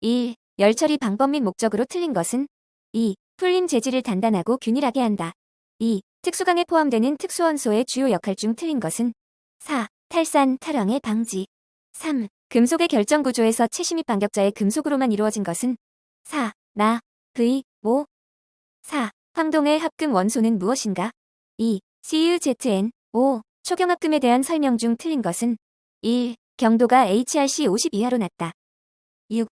1. 열 처리 방법 및 목적으로 틀린 것은 2. 풀림 재질을 단단하고 균일하게 한다. 2. 특수강에 포함되는 특수원소의 주요 역할 중 틀린 것은 4. 탈산, 탈황의 방지 3. 금속의 결정 구조에서 및 반격자의 금속으로만 이루어진 것은 4. 나, V, 모 4. 황동의 합금 원소는 무엇인가? 2. CUZN 5. 초경합금에 대한 설명 중 틀린 것은 1. 경도가 HRC 50 이하로 낮다.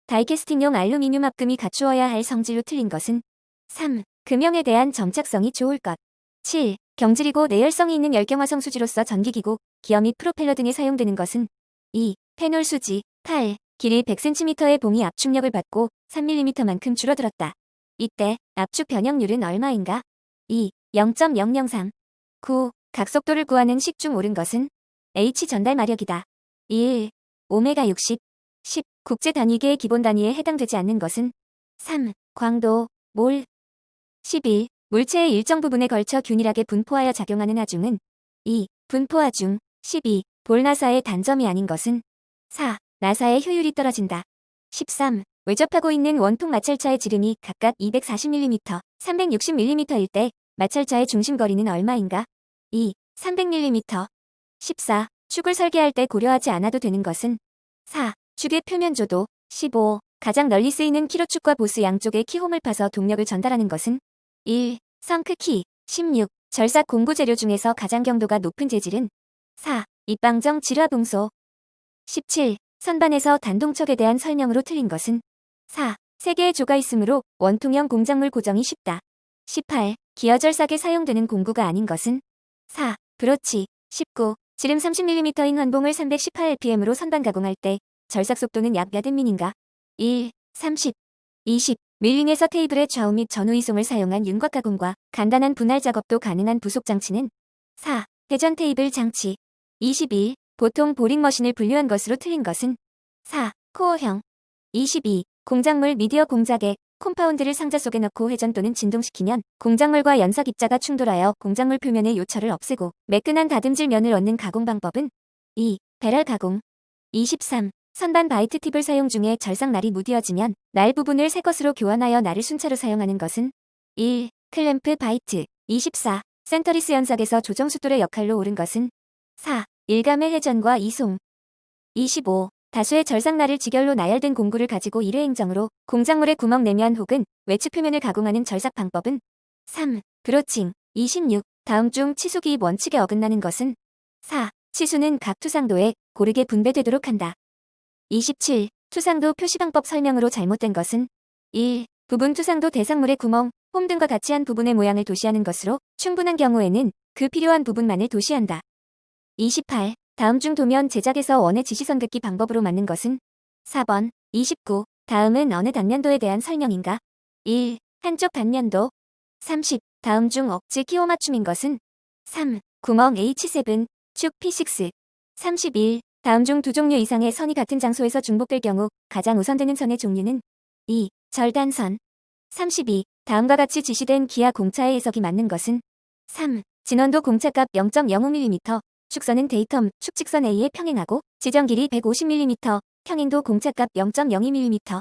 6. 다이캐스팅용 알루미늄 합금이 갖추어야 할 성질로 틀린 것은 3. 금형에 대한 점착성이 좋을 것. 7. 경질이고 내열성이 있는 열경화성 수지로서 전기기구, 기어 및 프로펠러 등에 사용되는 것은 2. 페놀 수지 8. 길이 100cm의 봉이 압축력을 받고 3mm만큼 줄어들었다. 이때 압축 변형률은 얼마인가? 2. 0.003. 9. 각속도를 구하는 식중 옳은 것은 H 전달 마력이다. 1. 오메가 60. 10. 국제 단위계의 기본 단위에 해당되지 않는 것은 3. 광도, 몰. 11. 물체의 일정 부분에 걸쳐 균일하게 분포하여 작용하는 하중은 2. 분포하중. 12. 볼나사의 단점이 아닌 것은 4. 나사의 효율이 떨어진다. 13. 외접하고 있는 원통 마찰차의 지름이 각각 240mm, 360mm일 때 마찰차의 중심거리는 얼마인가? 2. 300mm. 14. 축을 설계할 때 고려하지 않아도 되는 것은 4. 축의 표면조도 15. 가장 널리 쓰이는 키로축과 보스 양쪽의 키홈을 파서 동력을 전달하는 것은 1. 성크키 16. 절삭 공구 재료 중에서 가장 경도가 높은 재질은 4. 입방정 질화붕소 17. 선반에서 단동척에 대한 설명으로 틀린 것은 4. 세 개의 조가 있으므로 원통형 공작물 고정이 쉽다. 18. 기어절삭에 사용되는 공구가 아닌 것은 4. 브로치 19. 지름 30mm인 환봉을 318rpm으로 선반 가공할 때 절삭 속도는 약몇 인민인가? 1. 30. 20. 밀링에서 테이블의 좌우 및 전후 이송을 사용한 윤곽 가공과 간단한 분할 작업도 가능한 부속 장치는 4. 회전 테이블 장치 21. 보통 보링 머신을 분류한 것으로 틀린 것은 4. 코어형 22. 공작물 미디어 공작에 콤파운드를 상자 속에 넣고 회전 또는 진동시키면 공작물과 연석 입자가 충돌하여 공작물 표면의 요철을 없애고 매끈한 다듬질 면을 얻는 가공 방법은 2. 배럴 가공 23. 선반 바이트 팁을 사용 중에 절삭 날이 무디어지면 날 부분을 새 것으로 교환하여 날을 순차로 사용하는 것은 1. 클램프 바이트 24. 센터리스 연삭에서 조정숫돌의 역할로 옳은 것은 4. 일감의 회전과 이송 25. 다수의 절삭날을 직결로 나열된 공구를 가지고 일회 행정으로 공작물에 구멍 내면 혹은 외측 표면을 가공하는 절삭 방법은 3. 브로칭 26. 다음 중 치수 기입 원칙에 어긋나는 것은 4. 치수는 각 투상도에 고르게 분배되도록 한다. 27. 투상도 표시방법 설명으로 잘못된 것은 1. 부분 투상도 대상물의 구멍, 홈 등과 같이 한 부분의 모양을 도시하는 것으로 충분한 경우에는 그 필요한 부분만을 도시한다. 28. 다음 중 도면 제작에서 원의 지시선 긋기 방법으로 맞는 것은 4번, 29. 다음은 어느 단면도에 대한 설명인가? 1. 한쪽 단면도 30. 다음 중 억지 끼워 맞춤인 것은 3. 구멍 H7, 축 P6 31. 다음 중 두 종류 이상의 선이 같은 장소에서 중복될 경우 가장 우선되는 선의 종류는 2. 절단선 32. 다음과 같이 지시된 기아 공차의 해석이 맞는 것은 3. 진원도 공차값 0.05mm, 축선은 데이텀 축직선 A에 평행하고 지정 길이 150mm, 평행도 공차값 0.02mm.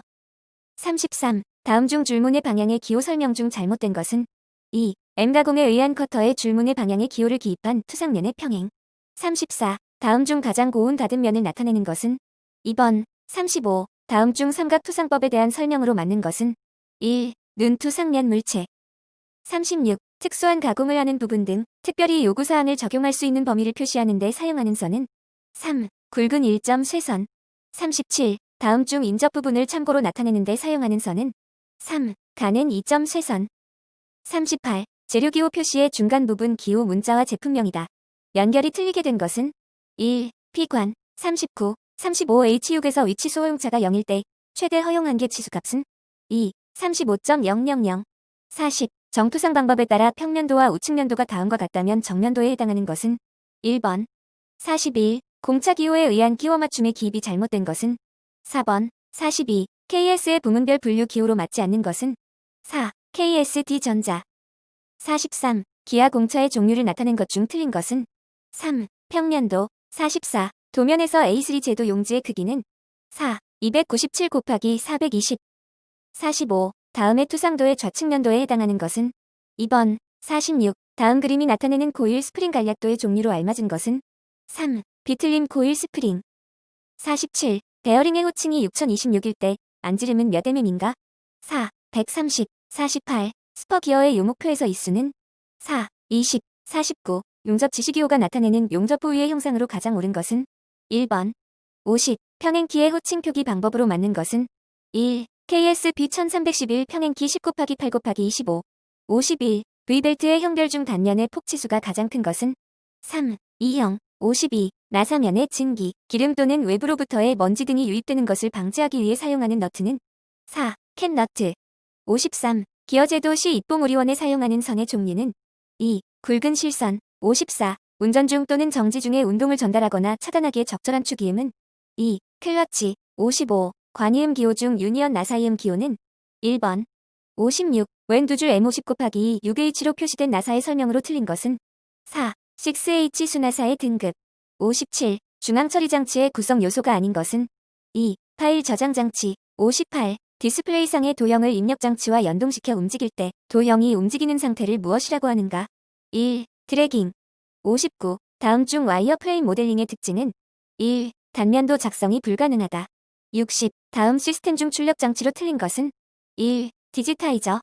33. 다음 중 줄문의 방향의 기호 설명 중 잘못된 것은 2. M가공에 의한 커터의 줄문의 방향의 기호를 기입한 투상면의 평행. 34. 다음 중 가장 고운 닫음면을 나타내는 것은 2번. 35. 다음 중 삼각 투상법에 대한 설명으로 맞는 것은 1. 눈 투상면 물체 36. 특수한 가공을 하는 부분 등 특별히 요구사항을 적용할 수 있는 범위를 표시하는 데 사용하는 선은 3. 굵은 1점 쇠선 37. 다음 중 인접 부분을 참고로 나타내는 데 사용하는 선은 3. 가는 2점 쇠선 38. 재료기호 표시의 중간 부분 기호 문자와 제품명이다. 연결이 틀리게 된 것은 1. 피관 39. 35H6에서 위치 소호용차가 0일 때 최대 허용 한계 치수값은 2. 35.000 40. 정투상 방법에 따라 평면도와 우측면도가 다음과 같다면 정면도에 해당하는 것은 1번 41. 공차 기호에 의한 기호 맞춤의 기입이 잘못된 것은 4번 42. KS의 부문별 분류 기호로 맞지 않는 것은 4. KSD 전자 43. 기아 공차의 종류를 나타낸 것 중 틀린 것은 3. 평면도 44. 도면에서 A3 제도 용지의 크기는 4. 297 곱하기 420 45 다음의 투상도의 좌측 면도에 해당하는 것은 2번 46 다음 그림이 나타내는 코일 스프링 간략도의 종류로 알맞은 것은 3. 비틀림 코일 스프링 47. 베어링의 호칭이 6026일 때 안지름은 몇 mm인가? 4. 130 48. 스퍼 기어의 요목표에서 이수는 4. 20 49. 용접 지시기호가 나타내는 용접 부위의 형상으로 가장 옳은 것은 1번 50. 평행키의 호칭 표기 방법으로 맞는 것은 1. KSB 1311 평행키 10 곱하기 8 곱하기 25 51. V벨트의 형별 중 단면의 폭치수가 가장 큰 것은 3. 2형 52. 나사면의 증기, 기름 또는 외부로부터의 먼지 등이 유입되는 것을 방지하기 위해 사용하는 너트는 4. 캔너트 53. 기어제도 시 입봉오리원에 사용하는 선의 종류는 2. 굵은 실선 54. 운전 중 또는 정지 중에 운동을 전달하거나 차단하기에 적절한 축이음은 2. 클러치 55. 관이음 기호 중 유니언 나사이음 기호는 1번 56. 웬두줄 M50 곱하기 6H로 표시된 나사의 설명으로 틀린 것은 4. 6H 수나사의 등급 57. 중앙 처리 장치의 구성 요소가 아닌 것은 2. 파일 저장 장치 58. 디스플레이상의 도형을 입력 장치와 연동시켜 움직일 때 도형이 움직이는 상태를 무엇이라고 하는가? 1. 드래깅 59. 다음 중 와이어 프레임 모델링의 특징은 1. 단면도 작성이 불가능하다. 60. 다음 시스템 중 출력 장치로 틀린 것은 1. 디지타이저